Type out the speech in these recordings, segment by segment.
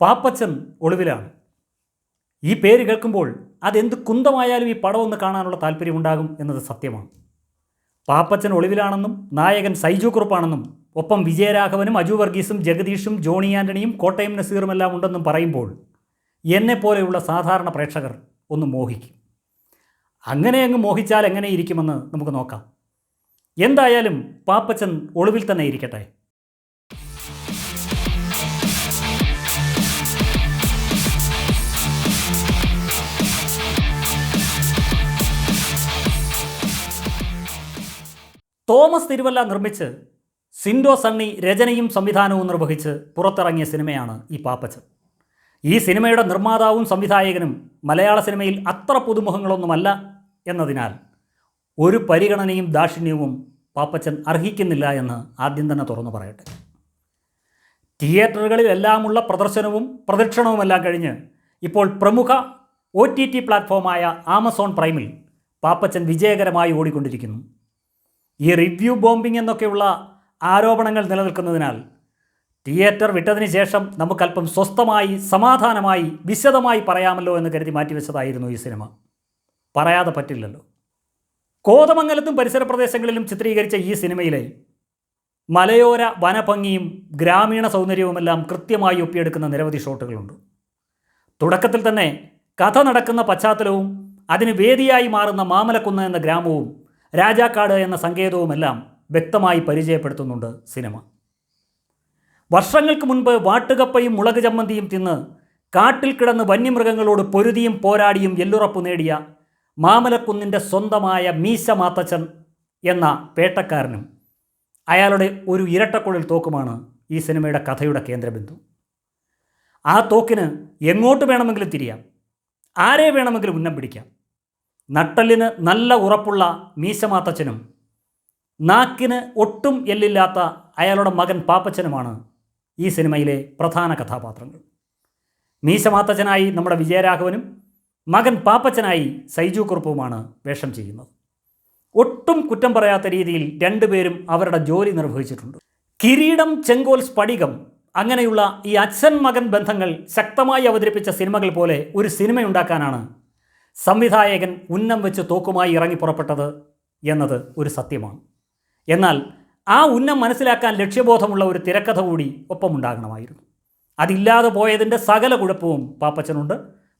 പാപ്പച്ചൻ ഒളിവിലാണ്. ഈ പേര് കേൾക്കുമ്പോൾ അതെന്ത് കുന്തമായാലും ഈ പടം ഒന്ന് കാണാനുള്ള താല്പര്യമുണ്ടാകും എന്നത് സത്യമാണ്. പാപ്പച്ചൻ ഒളിവിലാണെന്നും നായകൻ സൈജു കുറുപ്പാണെന്നും ഒപ്പം വിജയരാഘവനും അജു വർഗീസും ജഗദീഷും ജോണി ആന്റണിയും കോട്ടയം നസീറും എല്ലാം ഉണ്ടെന്നും പറയുമ്പോൾ എന്നെപ്പോലെയുള്ള സാധാരണ പ്രേക്ഷകർ ഒന്ന് മോഹിക്കും. അങ്ങനെ അങ്ങ് മോഹിച്ചാൽ എങ്ങനെ ഇരിക്കുമെന്ന് നമുക്ക് നോക്കാം. എന്തായാലും പാപ്പച്ചൻ ഒളിവിൽ തന്നെ ഇരിക്കട്ടെ. തോമസ് തിരുവല്ല നിർമ്മിച്ച് സിൻഡോ സണ്ണി രചനയും സംവിധാനവും നിർവഹിച്ച് പുറത്തിറങ്ങിയ സിനിമയാണ് ഈ പാപ്പച്ചൻ. ഈ സിനിമയുടെ നിർമ്മാതാവും സംവിധായകനും മലയാള സിനിമയിൽ അത്ര പുതുമുഖങ്ങളൊന്നുമല്ല എന്നതിനാൽ ഒരു പരിഗണനയും ദാക്ഷിണ്യവും പാപ്പച്ചൻ അർഹിക്കുന്നില്ല എന്ന് ആദ്യം തന്നെ തുറന്നു പറയട്ടെ. തിയേറ്ററുകളിലെല്ലാമുള്ള പ്രദർശനവും പ്രദക്ഷിണവുമെല്ലാം കഴിഞ്ഞ് ഇപ്പോൾ പ്രമുഖ ഒ ടി ടി പ്ലാറ്റ്ഫോമായ ആമസോൺ പ്രൈമിൽ പാപ്പച്ചൻ വിജയകരമായി ഓടിക്കൊണ്ടിരിക്കുന്നു. ഈ റിവ്യൂ ബോംബിംഗ് എന്നൊക്കെയുള്ള ആരോപണങ്ങൾ നിലനിൽക്കുന്നതിനാൽ തിയേറ്റർ വിട്ടതിന് ശേഷം നമുക്കല്പം സ്വസ്ഥമായി സമാധാനമായി വിശദമായി പറയാമല്ലോ എന്ന് കരുതി മാറ്റിവെച്ചതായിരുന്നു ഈ സിനിമ. പറയാതെ പറ്റില്ലല്ലോ. കോതമംഗലത്തും പരിസര പ്രദേശങ്ങളിലും ചിത്രീകരിച്ച ഈ സിനിമയിലെ മലയോര വനഭംഗിയും ഗ്രാമീണ സൗന്ദര്യവുമെല്ലാം കൃത്യമായി ഒപ്പിയെടുക്കുന്ന നിരവധി ഷോട്ടുകളുണ്ട്. തുടക്കത്തിൽ തന്നെ കഥ നടക്കുന്ന പശ്ചാത്തലവും അതിന് വേദിയായി മാറുന്ന മാമലക്കുന്ന് എന്ന ഗ്രാമവും രാജാക്കാട് എന്ന സങ്കേതവുമെല്ലാം വ്യക്തമായി പരിചയപ്പെടുത്തുന്നുണ്ട് സിനിമ. വർഷങ്ങൾക്ക് മുൻപ് വാട്ടുകപ്പയും മുളക് ചമ്മന്തിയും തിന്ന് കാട്ടിൽ കിടന്ന് വന്യമൃഗങ്ങളോട് പൊരുതിയും പോരാടിയും എല്ലുറപ്പ് നേടിയ മാമലക്കുന്നിന്റെ സ്വന്തമായ മീശ മാത്തച്ചൻ എന്ന പേട്ടക്കാരനും അയാളുടെ ഒരു ഇരട്ടക്കുഴൽ തോക്കുമാണ് ഈ സിനിമയുടെ കഥയുടെ കേന്ദ്രബിന്ദു. ആ തോക്കിന് എങ്ങോട്ട് വേണമെങ്കിലും തിരിയാം ആരെ വേണമെങ്കിലും ഉന്നം പിടിക്കാം നട്ടലിന് നല്ല ഉറപ്പുള്ള മീശമാത്തച്ഛനും നാക്കിന് ഒട്ടും എല്ലില്ലാത്ത അയാളുടെ മകൻ പാപ്പച്ചനുമാണ് ഈ സിനിമയിലെ പ്രധാന കഥാപാത്രങ്ങൾ. മീശമാത്തച്ഛനായി നമ്മുടെ വിജയരാഘവനും മകൻ പാപ്പച്ചനായി സൈജു കുറുപ്പുമാണ് വേഷം ചെയ്യുന്നത്. ഒട്ടും കുറ്റം പറയാത്ത രീതിയിൽ രണ്ടുപേരും അവരുടെ ജോലി നിർവഹിച്ചിട്ടുണ്ട്. കിരീടം ചെങ്കോൽ സ്ഫടികം അങ്ങനെയുള്ള ഈ അച്ഛൻ മകൻ ബന്ധങ്ങൾ ശക്തമായി അവതരിപ്പിച്ച സിനിമകൾ പോലെ ഒരു സിനിമയുണ്ടാക്കാനാണ് സംവിധായകൻ ഉന്നം വെച്ച് തോക്കുമായി ഇറങ്ങി പുറപ്പെട്ടത് എന്നത് ഒരു സത്യമാണ്. എന്നാൽ ആ ഉന്നം മനസ്സിലാക്കാൻ ലക്ഷ്യബോധമുള്ള ഒരു തിരക്കഥ കൂടി ഒപ്പമുണ്ടാകണമായിരുന്നു. അതില്ലാതെ പോയതിന്റെ സകല കുഴപ്പവും പാപ്പച്ചനുണ്ട്.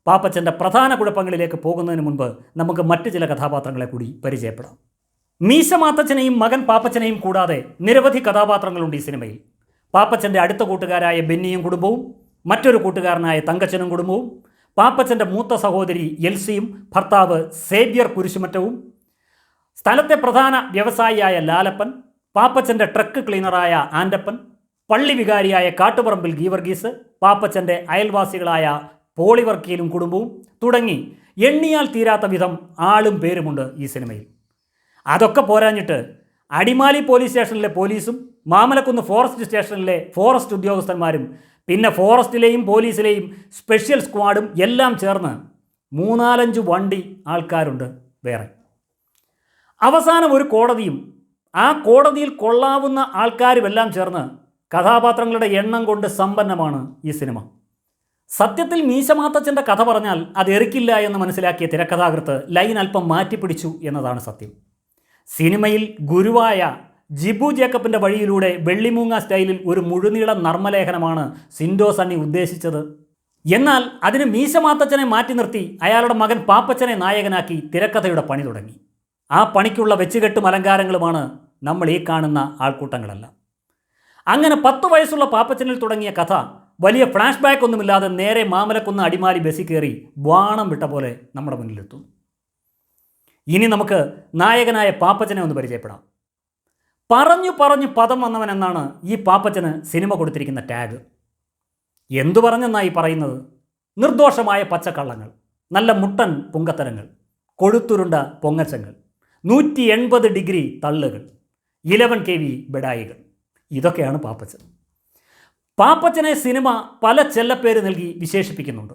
പാപ്പച്ചന്റെ പ്രധാന കുഴപ്പങ്ങളിലേക്ക് പോകുന്നതിന് മുൻപ് നമുക്ക് മറ്റു ചില കഥാപാത്രങ്ങളെ കൂടി പരിചയപ്പെടാം. മീശ മാത്തച്ചനെയും മകൻ പാപ്പച്ചനെയും കൂടാതെ നിരവധി കഥാപാത്രങ്ങളുണ്ട് ഈ സിനിമയിൽ. പാപ്പച്ചന്റെ അടുത്ത കൂട്ടുകാരായ ബെന്നിയും കുടുംബവും മറ്റൊരു കൂട്ടുകാരനായ തങ്കച്ചനും കുടുംബവും പാപ്പച്ചന്റെ മൂത്ത സഹോദരി എൽസിയും ഭർത്താവ് സേവ്യർ കുരിശുമറ്റവും സ്ഥലത്തെ പ്രധാന വ്യവസായിയായ ലാലപ്പൻ പാപ്പച്ചന്റെ ട്രക്ക് ക്ലീനറായ ആൻഡപ്പൻ പള്ളി വികാരിയായ കാട്ടുപറമ്പിൽ ഗീവർഗീസ് പാപ്പച്ചന്റെ അയൽവാസികളായ പോളിവർക്കിയിലും കുടുംബവും തുടങ്ങി എണ്ണിയാൽ തീരാത്ത വിധം ആളും പേരുമുണ്ട് ഈ സിനിമയിൽ. അതൊക്കെ പോരാഞ്ഞിട്ട് അടിമാലി പോലീസ് സ്റ്റേഷനിലെ പോലീസും മാമലക്കുന്ന് ഫോറസ്റ്റ് സ്റ്റേഷനിലെ ഫോറസ്റ്റ് ഉദ്യോഗസ്ഥന്മാരും പിന്നെ ഫോറസ്റ്റിലെയും പോലീസിലെയും സ്പെഷ്യൽ സ്ക്വാഡും എല്ലാം ചേർന്ന് മൂന്നാലഞ്ച് വണ്ടി ആൾക്കാരുണ്ട് വേറെ. അവസാനം ഒരു കോടതിയും ആ കോടതിയിൽ കൊള്ളാവുന്ന ആൾക്കാരുമെല്ലാം ചേർന്ന് കഥാപാത്രങ്ങളുടെ എണ്ണം കൊണ്ട് സമ്പന്നമാണ് ഈ സിനിമ. സത്യത്തിൽ മീശമാത്തച്ഛന്റെ കഥ പറഞ്ഞാൽ അത് എറിക്കില്ല എന്ന് മനസ്സിലാക്കിയ തിരക്കഥാകൃത്ത് ലൈൻ അല്പം മാറ്റിപ്പിടിച്ചു എന്നതാണ് സത്യം. സിനിമയിൽ ഗുരുവായ ജിബു ജേക്കബിന്റെ വഴിയിലൂടെ വെള്ളിമൂങ്ങ സ്റ്റൈലിൽ ഒരു മുഴുനീള നർമ്മലേഖനമാണ് സിൻഡോ സണ്ണി ഉദ്ദേശിച്ചത്. എന്നാൽ അതിന് മീശമാത്തച്ഛനെ മാറ്റി നിർത്തി അയാളുടെ മകൻ പാപ്പച്ചനെ നായകനാക്കി തിരക്കഥയുടെ പണി തുടങ്ങി. ആ പണിക്കുള്ള വെച്ചുകെട്ടും അലങ്കാരങ്ങളുമാണ് നമ്മൾ ഈ കാണുന്ന ആൾക്കൂട്ടങ്ങളെല്ലാം. അങ്ങനെ പത്ത് വയസ്സുള്ള പാപ്പച്ചനിൽ തുടങ്ങിയ കഥ വലിയ ഫ്ലാഷ് ബാക്ക് ഒന്നുമില്ലാതെ നേരെ മാമലക്കുന്ന അടിമാലി ബസ്സിൽ കയറി വാണം വിട്ട പോലെ നമ്മുടെ മുന്നിലെത്തും. ഇനി നമുക്ക് നായകനായ പാപ്പച്ചനെ ഒന്ന് പരിചയപ്പെടാം. പറഞ്ഞു പറഞ്ഞു പദം വന്നവൻ എന്നാണ് ഈ പാപ്പച്ചന് സിനിമ കൊടുത്തിരിക്കുന്ന ടാഗ്. എന്തു പറഞ്ഞെന്നായി പറയുന്നത്? നിർദോഷമായ പച്ചക്കള്ളങ്ങൾ നല്ല മുട്ടൻ പുങ്കത്തരങ്ങൾ കൊഴുത്തുരുണ്ട പൊങ്ങച്ചങ്ങൾ നൂറ്റി എൺപത് ഡിഗ്രി തള്ളുകൾ ഇലവൻ കെ വി ബെഡായികൾ. ഇതൊക്കെയാണ് പാപ്പച്ചൻ. പാപ്പച്ചനെ സിനിമ പല ചെല്ലപ്പേര് നൽകി വിശേഷിപ്പിക്കുന്നുണ്ട്.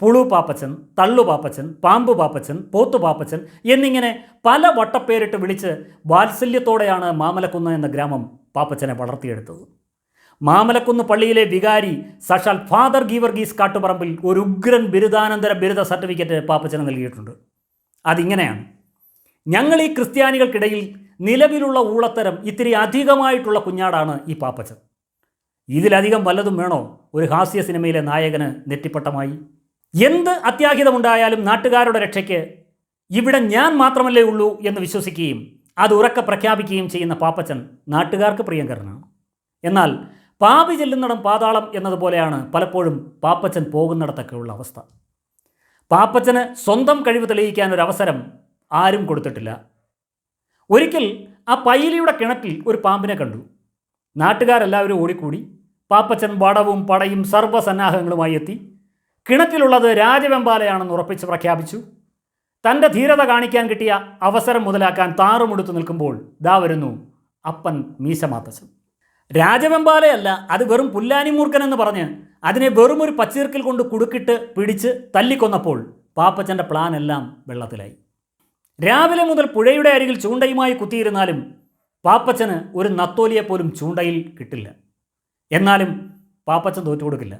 പുളു പാപ്പച്ചൻ തള്ളു പാപ്പച്ചൻ പാമ്പ് പാപ്പച്ചൻ പോത്തു പാപ്പച്ചൻ എന്നിങ്ങനെ പല വട്ടപ്പേരിട്ട് വിളിച്ച് വാത്സല്യത്തോടെയാണ് മാമലക്കുന്ന് എന്ന ഗ്രാമം പാപ്പച്ചനെ വളർത്തിയെടുത്തത്. മാമലക്കുന്ന് പള്ളിയിലെ വികാരി സാക്ഷാൽ ഫാദർ ഗീവർഗീസ് കാട്ടുപറമ്പിൽ ഒരു ഉഗ്രൻ ബിരുദാനന്തര ബിരുദ സർട്ടിഫിക്കറ്റ് പാപ്പച്ചന് നൽകിയിട്ടുണ്ട്. അതിങ്ങനെയാണ്. ഞങ്ങൾ ഈ ക്രിസ്ത്യാനികൾക്കിടയിൽ നിലവിലുള്ള ഊളത്തരം ഇത്തിരി അധികമായിട്ടുള്ള കുഞ്ഞാടാണ് ഈ പാപ്പച്ചൻ. ഇതിലധികം വല്ലതും വേണോ? ഒരു ഹാസ്യ സിനിമയിലെ നായകന് നെറ്റിപ്പട്ടമായി. എന്ത് അത്യാഹിതമുണ്ടായാലും നാട്ടുകാരുടെ രക്ഷയ്ക്ക് ഇവിടെ ഞാൻ മാത്രമല്ലേ ഉള്ളൂ എന്ന് വിശ്വസിക്കുകയും അത് ഉറക്കെ പ്രഖ്യാപിക്കുകയും ചെയ്യുന്ന പാപ്പച്ചൻ നാട്ടുകാർക്ക് പ്രിയങ്കരനാണ്. എന്നാൽ പാപി ചെല്ലുന്നിടം പാതാളം എന്നതുപോലെയാണ് പലപ്പോഴും പാപ്പച്ചൻ പോകുന്നിടത്തൊക്കെയുള്ള അവസ്ഥ. പാപ്പച്ചന് സ്വന്തം കഴിവ് തെളിയിക്കാൻ ഒരു അവസരം ആരും കൊടുത്തിട്ടില്ല. ഒരിക്കൽ ആ പൈലിയുടെ കിണറ്റിൽ ഒരു പാമ്പിനെ കണ്ടു. നാട്ടുകാരെല്ലാവരും ഓടിക്കൂടി. പാപ്പച്ചൻ വടവും പടയും സർവസന്നാഹങ്ങളുമായി എത്തി. കിണറ്റിലുള്ളത് രാജവെമ്പാലയാണെന്ന് ഉറപ്പിച്ച് പ്രഖ്യാപിച്ചു. തന്റെ ധീരത കാണിക്കാൻ കിട്ടിയ അവസരം മുതലാക്കാൻ താറുമുടുത്തു നിൽക്കുമ്പോൾ ദാ വരുന്നു അപ്പൻ മീശമാത്തച്ചൻ രാജവെമ്പാലയല്ല അത് വെറും പുല്ലാനിമൂർഖൻ എന്ന് പറഞ്ഞ് അതിനെ വെറും ഒരു പച്ചീർക്കിൽ കൊണ്ട് കുടുക്കിട്ട് പിടിച്ച് തല്ലിക്കൊന്നപ്പോൾ പാപ്പച്ചന്റെ പ്ലാൻ എല്ലാം വെള്ളത്തിലായി. രാവിലെ മുതൽ പുഴയുടെ അരികിൽ ചൂണ്ടയുമായി കുത്തിയിരുന്നാലും പാപ്പച്ചന് ഒരു നത്തോലിയെ പോലും ചൂണ്ടയിൽ കിട്ടില്ല. എന്നാലും പാപ്പച്ചൻ തോറ്റു കൊടുക്കില്ല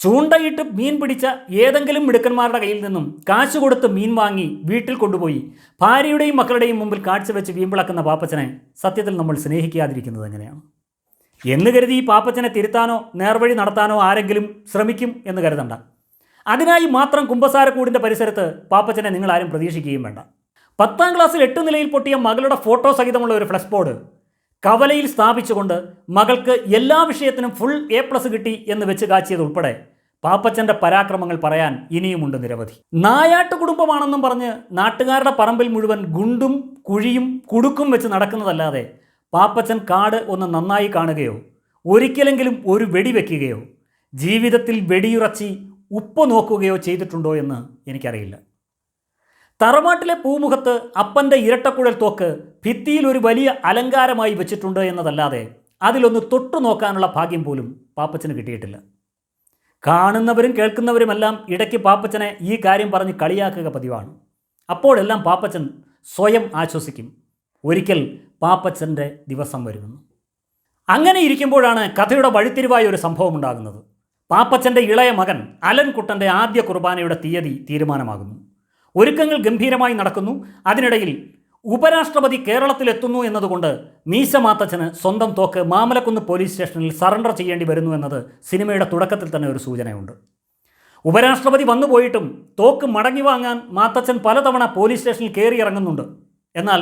ചൂണ്ടയിട്ട് മീൻ പിടിച്ച ഏതെങ്കിലും മിടുക്കന്മാരുടെ കയ്യിൽ നിന്നും കാശ് കൊടുത്ത് മീൻ വാങ്ങി വീട്ടിൽ കൊണ്ടുപോയി ഭാര്യയുടെയും മക്കളുടെയും മുമ്പിൽ കാഴ്ചവെച്ച് വീമ്പിളക്കുന്ന പാപ്പച്ചനെ സത്യത്തിൽ നമ്മൾ സ്നേഹിക്കാതിരിക്കുന്നത് എങ്ങനെയാണ്? എന്ന് കരുതി ഈ പാപ്പച്ചനെ തിരുത്താനോ നേർവഴി നടത്താനോ ആരെങ്കിലും ശ്രമിക്കും എന്ന് കരുതണ്ട. അതിനായി മാത്രം കുമ്പസാരക്കൂടിന്റെ പരിസരത്ത് പാപ്പച്ചനെ നിങ്ങൾ ആരും പ്രതീക്ഷിക്കുകയും വേണ്ട. പത്താം ക്ലാസ്സിൽ എട്ട് നിലയിൽ പൊട്ടിയ മകളുടെ ഫോട്ടോ സഹിതമുള്ള ഒരു ഫ്ലക്സ് ബോർഡ് കവലയിൽ സ്ഥാപിച്ചുകൊണ്ട് മകൾക്ക് എല്ലാ വിഷയത്തിനും ഫുൾ എ പ്ലസ് കിട്ടി എന്ന് വെച്ച് കാച്ചിയതുൾപ്പെടെ പാപ്പച്ചന്റെ പരാക്രമങ്ങൾ പറയാൻ ഇനിയുമുണ്ട് നിരവധി. നായാട്ട് കുടുംബമാണെന്നും പറഞ്ഞ് നാട്ടുകാരുടെ പറമ്പിൽ മുഴുവൻ ഗുണ്ടും കുഴിയും കുടുക്കും വെച്ച് നടക്കുന്നതല്ലാതെ പാപ്പച്ചൻ കാട് ഒന്ന് നന്നായി കാണുകയോ ഒരിക്കലെങ്കിലും ഒരു വെടി വെക്കുകയോ ജീവിതത്തിൽ വെടിയുറച്ചി ഉപ്പ് നോക്കുകയോ ചെയ്തിട്ടുണ്ടോ എന്ന് എനിക്കറിയില്ല. തറവാട്ടിലെ പൂമുഖത്ത് അപ്പന്റെ ഇരട്ടക്കുഴൽ തോക്ക് ഭിത്തിയിൽ ഒരു വലിയ അലങ്കാരമായി വെച്ചിട്ടുണ്ട് എന്നതല്ലാതെ അതിലൊന്ന് തൊട്ടു നോക്കാനുള്ള ഭാഗ്യം പോലും പാപ്പച്ചന് കിട്ടിയിട്ടില്ല. കാണുന്നവരും കേൾക്കുന്നവരുമെല്ലാം ഇടയ്ക്ക് പാപ്പച്ചനെ ഈ കാര്യം പറഞ്ഞ് കളിയാക്കുക പതിവാണ്. അപ്പോഴെല്ലാം പാപ്പച്ചൻ സ്വയം ആശ്വസിക്കും. ഒരിക്കൽ പാപ്പച്ചന്റെ ദിവസം വരുമെന്ന് അങ്ങനെ ഇരിക്കുമ്പോഴാണ് കഥയുടെ വഴിത്തിരിവായ ഒരു സംഭവം ഉണ്ടാകുന്നത്. പാപ്പച്ചന്റെ ഇളയ മകൻ അലൻകുട്ടന്റെ ആദ്യ കുർബാനയുടെ തീയതി തീരുമാനമാകുന്നു. ഒരുക്കങ്ങൾ ഗംഭീരമായി നടക്കുന്നു. അതിനിടയിൽ ഉപരാഷ്ട്രപതി കേരളത്തിലെത്തുന്നു എന്നതുകൊണ്ട് മീശമാത്തച്ഛന് സ്വന്തം തോക്ക് മാമലക്കുന്ന് പോലീസ് സ്റ്റേഷനിൽ സറണ്ടർ ചെയ്യേണ്ടി വരുന്നു എന്നത് സിനിമയുടെ തുടക്കത്തിൽ തന്നെ ഒരു സൂചനയുണ്ട്. ഉപരാഷ്ട്രപതി വന്നുപോയിട്ടും തോക്ക് മടങ്ങി വാങ്ങാൻ മാത്തച്ഛൻ പലതവണ പോലീസ് സ്റ്റേഷനിൽ കയറി ഇറങ്ങുന്നുണ്ട്. എന്നാൽ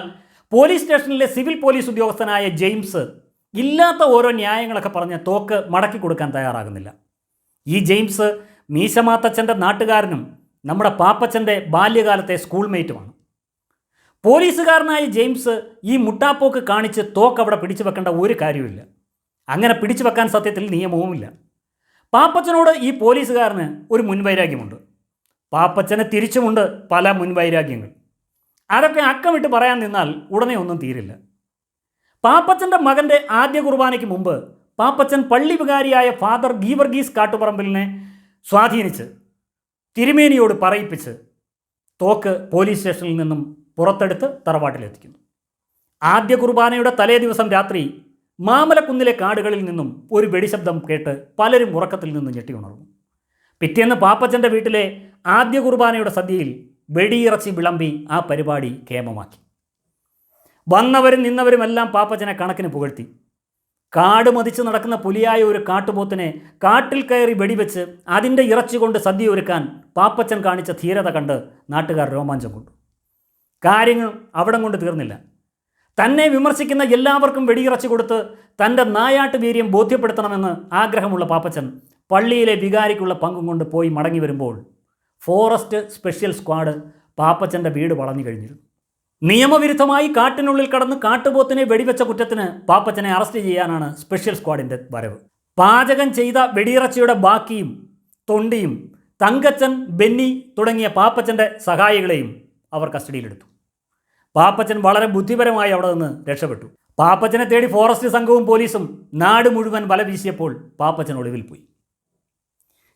പോലീസ് സ്റ്റേഷനിലെ സിവിൽ പോലീസ് ഉദ്യോഗസ്ഥനായ ജെയിംസ് ഇല്ലാത്ത ഓരോ ന്യായങ്ങളൊക്കെ പറഞ്ഞ് തോക്ക് മടക്കി കൊടുക്കാൻ തയ്യാറാകുന്നില്ല. ഈ ജെയിംസ് മീശമാത്തച്ഛന്റെ നാട്ടുകാരനും നമ്മുടെ പാപ്പച്ചന്റെ ബാല്യകാലത്തെ സ്കൂൾമേറ്റുമാണ്. പോലീസുകാരനായ ജെയിംസ് ഈ മുട്ടാപ്പോക്ക് കാണിച്ച് തോക്ക് അവിടെ പിടിച്ചു വെക്കേണ്ട ഒരു കാര്യമില്ല അങ്ങനെ പിടിച്ചു വെക്കാൻ സത്യത്തിൽ നിയമവുമില്ല. പാപ്പച്ചനോട് ഈ പോലീസുകാരന് ഒരു മുൻവൈരാഗ്യമുണ്ട്. പാപ്പച്ചന് തിരിച്ചുമുണ്ട് പല മുൻവൈരാഗ്യങ്ങൾ. അതൊക്കെ അക്കമിട്ട് പറയാൻ നിന്നാൽ ഉടനെ ഒന്നും തീരില്ല. പാപ്പച്ചന്റെ മകന്റെ ആദ്യ കുർബാനയ്ക്ക് മുമ്പ് പാപ്പച്ചൻ പള്ളി വികാരിയായ ഫാദർ ഗീവർഗീസ് കാട്ടുപറമ്പിലിനെ സ്വാധീനിച്ച് തിരുമേനിയോട് പറയിപ്പിച്ച് തോക്ക് പോലീസ് സ്റ്റേഷനിൽ നിന്നും പുറത്തെടുത്ത് തറവാട്ടിലെത്തിക്കുന്നു. ആദ്യ കുർബാനയുടെ തലേ ദിവസം രാത്രി മാമലക്കുന്നിലെ കാടുകളിൽ നിന്നും ഒരു വെടിശബ്ദം കേട്ട് പലരും ഉറക്കത്തിൽ നിന്ന് ഞെട്ടി ഉണർന്നു. പിറ്റേന്ന് പാപ്പച്ചന്റെ വീട്ടിലെ ആദ്യ കുർബാനയുടെ സദ്യയിൽ വെടിയിറച്ചി വിളമ്പി ആ പരിപാടി കേമമാക്കി വന്നവരും നിന്നവരുമെല്ലാം പാപ്പച്ചനെ കണക്കിന് പുകഴ്ത്തി. കാട് മതിച്ച് നടക്കുന്ന പുലിയായ ഒരു കാട്ടുപോത്തിനെ കാട്ടിൽ കയറി വെടിവെച്ച് അതിന്റെ ഇറച്ചി കൊണ്ട് സദ്യ ഒരുക്കാൻ പാപ്പച്ചൻ കാണിച്ച ധീരത കണ്ട് നാട്ടുകാർ രോമാഞ്ചം കൊണ്ടു. കാര്യങ്ങൾ അവിടം കൊണ്ട് തീർന്നില്ല. തന്നെ വിമർശിക്കുന്ന എല്ലാവർക്കും വെടിയിറച്ചു കൊടുത്ത് തന്റെ നായാട്ട് വീര്യം ബോധ്യപ്പെടുത്തണമെന്ന് ആഗ്രഹമുള്ള പാപ്പച്ചൻ പള്ളിയിലെ വികാരിക്കുള്ള പങ്കും കൊണ്ട് പോയി മടങ്ങി വരുമ്പോൾ ഫോറസ്റ്റ് സ്പെഷ്യൽ സ്ക്വാഡ് പാപ്പച്ചന്റെ വീട് വളഞ്ഞു കഴിഞ്ഞിരുന്നു. നിയമവിരുദ്ധമായി കാട്ടിനുള്ളിൽ കടന്ന് കാട്ടുപോത്തിനെ വെടിവെച്ച കുറ്റത്തിന് പാപ്പച്ചനെ അറസ്റ്റ് ചെയ്യാനാണ് സ്പെഷ്യൽ സ്ക്വാഡിന്റെ വരവ്. പാചകം ചെയ്ത വെടിയിറച്ചിയുടെ ബാക്കിയും തൊണ്ടിയും തങ്കച്ചൻ ബെന്നി തുടങ്ങിയ പാപ്പച്ചന്റെ സഹായികളെയും അവർ കസ്റ്റഡിയിലെടുത്തു. പാപ്പച്ചൻ വളരെ ബുദ്ധിപരമായി അവിടെ നിന്ന് രക്ഷപ്പെട്ടു. പാപ്പച്ചനെ തേടി ഫോറസ്റ്റ് സംഘവും പോലീസും നാട് മുഴുവൻ വല വീശിയപ്പോൾ പാപ്പച്ചൻ ഒളിവിൽ പോയി.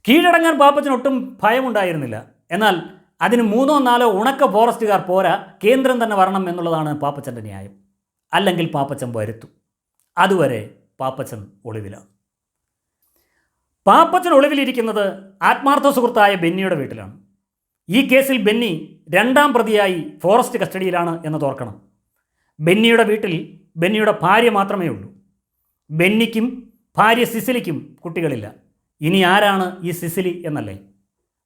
കീഴടങ്ങാൻ പാപ്പച്ചൻ ഒട്ടും ഭയമുണ്ടായിരുന്നില്ല. എന്നാൽ അതിന് മൂന്നോ നാലോ ഉണക്ക ഫോറസ്റ്റുകാർ പോരാ കേന്ദ്രം തന്നെ വരണം എന്നുള്ളതാണ് പാപ്പച്ചന്റെ ന്യായം. അല്ലെങ്കിൽ പാപ്പച്ചൻ വരുത്തും. അതുവരെ പാപ്പച്ചൻ ഒളിവിലാണ്. പാപ്പച്ചൻ ഒളിവിലിരിക്കുന്നത് ആത്മാർത്ഥ സുഹൃത്തായ ബെന്നിയുടെ വീട്ടിലാണ്. ഈ കേസിൽ ബെന്നി രണ്ടാം പ്രതിയായി ഫോറസ്റ്റ് കസ്റ്റഡിയിലാണ് എന്ന് തോർക്കണം ബെന്നിയുടെ വീട്ടിൽ ബെന്നിയുടെ ഭാര്യ മാത്രമേ ഉള്ളൂ. ബെന്നിക്കും ഭാര്യ സിസിലിക്കും കുട്ടികളില്ല. ഇനി ആരാണ് ഈ സിസിലി എന്നല്ലേ?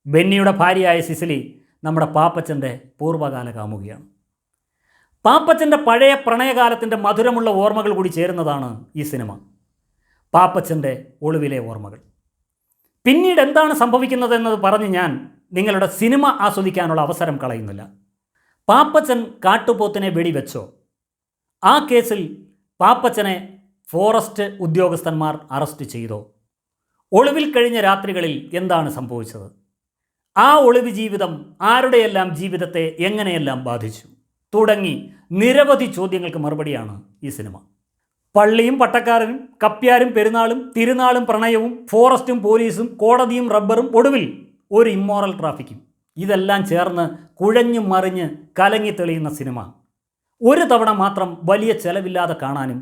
ബെന്നിയുടെ ഭാര്യയായ സിസിലി നമ്മുടെ പാപ്പച്ചന്റെ പൂർവകാല കാമുകിയാണ്. പാപ്പച്ചന്റെ പഴയ പ്രണയകാലത്തിന്റെ മധുരമുള്ള ഓർമ്മകൾ കൂടി ചേരുന്നതാണ് ഈ സിനിമ. പാപ്പച്ചന്റെ ഒളിവിലെ ഓർമ്മകൾ. പിന്നീട് എന്താണ് സംഭവിക്കുന്നതെന്നത് പറഞ്ഞ് ഞാൻ നിങ്ങളുടെ സിനിമ ആസ്വദിക്കാനുള്ള അവസരം കളയുന്നില്ല. പാപ്പച്ചൻ കാട്ടുപോത്തിനെ വെടിവെച്ചോ? ആ കേസിൽ പാപ്പച്ചനെ ഫോറസ്റ്റ് ഉദ്യോഗസ്ഥന്മാർ അറസ്റ്റ് ചെയ്തോ? ഒളിവിൽ കഴിഞ്ഞ രാത്രികളിൽ എന്താണ് സംഭവിച്ചത്? ആ ഒളിവ് ജീവിതം ആരുടെയെല്ലാം ജീവിതത്തെ എങ്ങനെയെല്ലാം ബാധിച്ചു? തുടങ്ങി നിരവധി ചോദ്യങ്ങൾക്ക് മറുപടിയാണ് ഈ സിനിമ. പള്ളിയും പട്ടക്കാരനും കപ്പ്യാരും പെരുന്നാളും തിരുനാളും പ്രണയവും ഫോറസ്റ്റും പോലീസും കോടതിയും റബ്ബറും ഒടുവിൽ ഒരു ഇമ്മോറൽ ട്രാഫിക്കും ഇതെല്ലാം ചേർന്ന് കുഴഞ്ഞു മറിഞ്ഞ് കലങ്ങി തെളിയുന്ന സിനിമ ഒരു തവണ മാത്രം വലിയ ചെലവില്ലാതെ കാണാനും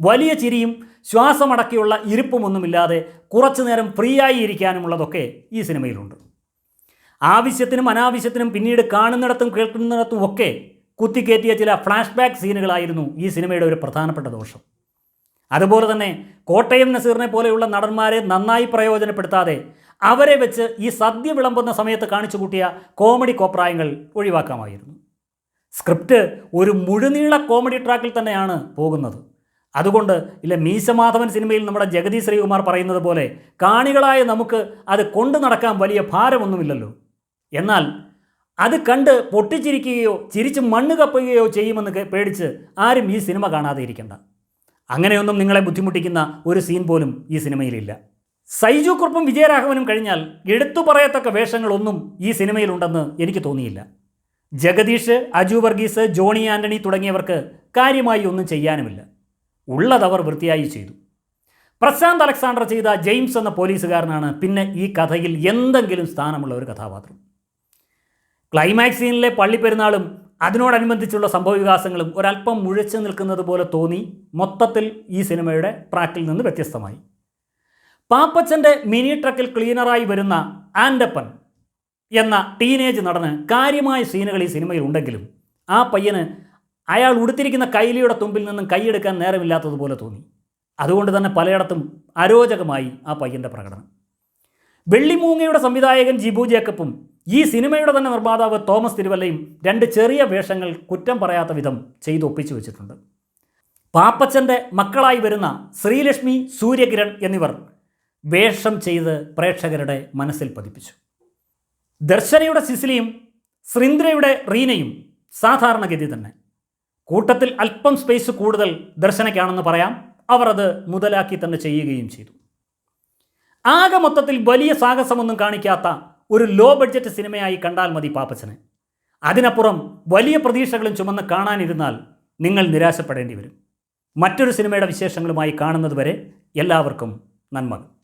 വലിയ ചിരിയും ശ്വാസമടക്കിയുള്ള ഇരിപ്പുമൊന്നുമില്ലാതെ കുറച്ചു നേരം ഫ്രീ ആയി ഇരിക്കാനുമുള്ളതൊക്കെ ഈ സിനിമയിലുണ്ട് ആവശ്യത്തിനും അനാവശ്യത്തിനും പിന്നീട് കാണുന്നിടത്തും കേൾക്കുന്നിടത്തും ഒക്കെ കുത്തിക്കയറ്റിയ ചില ഫ്ലാഷ് ബാക്ക് സീനുകളായിരുന്നു ഈ സിനിമയുടെ ഒരു പ്രധാനപ്പെട്ട ദോഷം. അതുപോലെ തന്നെ കോട്ടയം നസീറിനെ പോലെയുള്ള നടന്മാരെ നന്നായി പ്രയോജനപ്പെടുത്താതെ അവരെ വെച്ച് ഈ സദ്യ വിളമ്പുന്ന സമയത്ത് കാണിച്ചു കൂട്ടിയ കോമഡി കോപ്രായങ്ങൾ ഒഴിവാക്കാമായിരുന്നു. സ്ക്രിപ്റ്റ് ഒരു മുഴുനീള കോമഡി ട്രാക്കിൽ തന്നെയാണ് പോകുന്നത്. അതുകൊണ്ട് ഇല്ല മീശമാധവൻ സിനിമയിൽ നമ്മുടെ ജഗതി ശ്രീകുമാർ പറയുന്നത് പോലെ കാണികളായ നമുക്ക് അത് കൊണ്ടു നടക്കാൻ വലിയ ഭാരമൊന്നുമില്ലല്ലോ. എന്നാൽ അത് കണ്ട് പൊട്ടിച്ചിരിക്കുകയോ ചിരിച്ച് മണ്ണ് കപ്പുകയോ ചെയ്യുമെന്ന് പേടിച്ച് ആരും ഈ സിനിമ കാണാതെ ഇരിക്കണ്ട. അങ്ങനെയൊന്നും നിങ്ങളെ ബുദ്ധിമുട്ടിക്കുന്ന ഒരു സീൻ പോലും ഈ സിനിമയിലില്ല. സൈജു കുറുപ്പും വിജയരാഘവനും കഴിഞ്ഞാൽ എടുത്തു പറയത്തക്ക വേഷങ്ങളൊന്നും ഈ സിനിമയിലുണ്ടെന്ന് എനിക്ക് തോന്നിയില്ല. ജഗദീഷ് അജു വർഗീസ് ജോണി ആന്റണി തുടങ്ങിയവർക്ക് കാര്യമായി ഒന്നും ചെയ്യാനുമില്ല. ഉള്ളതവർ വൃത്തിയായി ചെയ്തു. പ്രശാന്ത് അലക്സാണ്ടർ ചെയ്ത ജെയിംസ് എന്ന പോലീസുകാരനാണ് പിന്നെ ഈ കഥയിൽ എന്തെങ്കിലും സ്ഥാനമുള്ള ഒരു കഥാപാത്രം. ക്ലൈമാക്സ് സീനിലെ പള്ളിപ്പെരുന്നാളും അതിനോടനുബന്ധിച്ചുള്ള സംഭവവികാസങ്ങളും ഒരല്പം മുഴച്ചു നിൽക്കുന്നത് പോലെ തോന്നി മൊത്തത്തിൽ ഈ സിനിമയുടെ ട്രാക്കിൽ നിന്ന് വ്യത്യസ്തമായി. പാപ്പച്ചന്റെ മിനി ട്രക്കിൽ ക്ലീനറായി വരുന്ന ആൻഡപ്പൻ എന്ന ടീനേജ് നടന് കാര്യമായ സീനുകൾ ഈ സിനിമയിൽ ഉണ്ടെങ്കിലും ആ പയ്യന് അയാൾ ഉടുത്തിരിക്കുന്ന കൈലിയുടെ തുമ്പിൽ നിന്നും കൈയെടുക്കാൻ നേരമില്ലാത്തതുപോലെ തോന്നി. അതുകൊണ്ട് തന്നെ പലയിടത്തും അരോചകമായി ആ പയ്യന്റെ പ്രകടനം. വെള്ളിമൂങ്ങയുടെ സംവിധായകൻ ജിബു ജേക്കപ്പും ഈ സിനിമയുടെ തന്നെ നിർമ്മാതാവ് തോമസ് തിരുവല്ലയും രണ്ട് ചെറിയ വേഷങ്ങൾ കുറ്റം പറയാത്ത വിധം ചെയ്ത് ഒപ്പിച്ചു വെച്ചിട്ടുണ്ട്. പാപ്പച്ചന്റെ മക്കളായി വരുന്ന ശ്രീലക്ഷ്മി സൂര്യകിരൺ എന്നിവർ വേഷം ചെയ്ത് പ്രേക്ഷകരുടെ മനസ്സിൽ പതിപ്പിച്ചു. ദർശനയുടെ സിസിലിയും ശ്രീന്ദ്രയുടെ റീനയും സാധാരണഗതി തന്നെ. കൂട്ടത്തിൽ അല്പം സ്പേസ് കൂടുതൽ ദർശനയ്ക്കാണെന്ന് പറയാം. അവർ അത് മുതലാക്കി തന്നെ ചെയ്യുകയും ചെയ്തു. ആകെ മൊത്തത്തിൽ വലിയ സാഹസമൊന്നും കാണിക്കാത്ത ഒരു ലോ ബഡ്ജറ്റ് സിനിമയായി കണ്ടാൽ മതി പാപ്പച്ചനെ. അതിനപ്പുറം വലിയ പ്രതീക്ഷകളും ചുമന്ന് കാണാനിരുന്നാൽ നിങ്ങൾ നിരാശപ്പെടേണ്ടി വരും. മറ്റൊരു സിനിമയുടെ വിശേഷങ്ങളുമായി കാണുന്നതുവരെ എല്ലാവർക്കും നന്മകൾ.